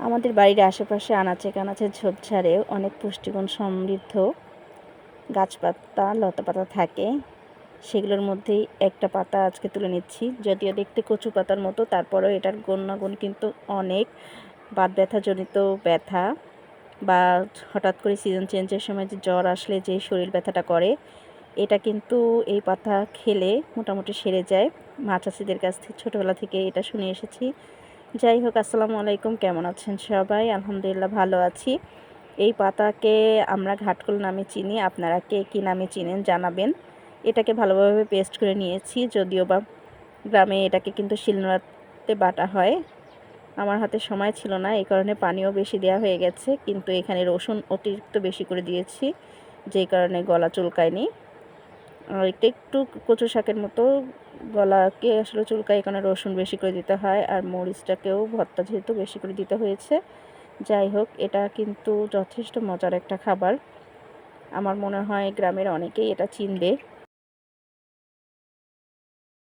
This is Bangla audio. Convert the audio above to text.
আমাদের বাড়ির আশেপাশে আনাচে কানাচে ঝোপঝাড়ে অনেক পুষ্টিগুণ সমৃদ্ধ গাছপাতা, লতাপাতা থাকে। সেগুলোর মধ্যেই একটা পাতা আজকে তুলে নিচ্ছি। যদিও দেখতে কচু পাতার মতো, তারপরেও এটার গুণাগুণ কিন্তু অনেক। বাত ব্যথাজনিত ব্যথা বা হঠাৎ করে সিজন চেঞ্জের সময় যে জ্বর আসলে যে শরীর ব্যথাটা করে, এটা কিন্তু এই পাতা খেলে মোটামুটি সেরে যায়। মাছাসিদের কাছ থেকে, ছোটোবেলা থেকে এটা শুনে এসেছি। যাই হোক আসসালামু আলাইকুম। কেমন আছেন সবাই? আলহামদুলিল্লাহ ভালো আছি। এই পাতাকে আমরা ঘাটকল নামে চিনি। আপনারা কে কী নামে চিনেন জানাবেন। এটাকে ভালোভাবে পেস্ট করে নিয়েছি, যদিও বা গ্রামে এটাকে কিন্তু শিলনোড়াতে বাটা হয়। আমার হাতে সময় ছিল না, এই কারণে পানিও বেশি দেওয়া হয়ে গেছে, কিন্তু এখানে রসুন অতিরিক্ত বেশি করে দিয়েছি, যেই কারণে গলা চুলকায়নি। এটা একটু কচু শাকের মতো গলাকে আসলে চুলকায় এখানে রসুন বেশি করে দিতে হয় আর মরিচটাকেও ভর্তা যেহেতু বেশি করে দিতে হয়েছে। যাই হোক, এটা কিন্তু যথেষ্ট মজার একটা খাবার। আমার মনে হয় গ্রামের অনেকেই এটা চিনবে।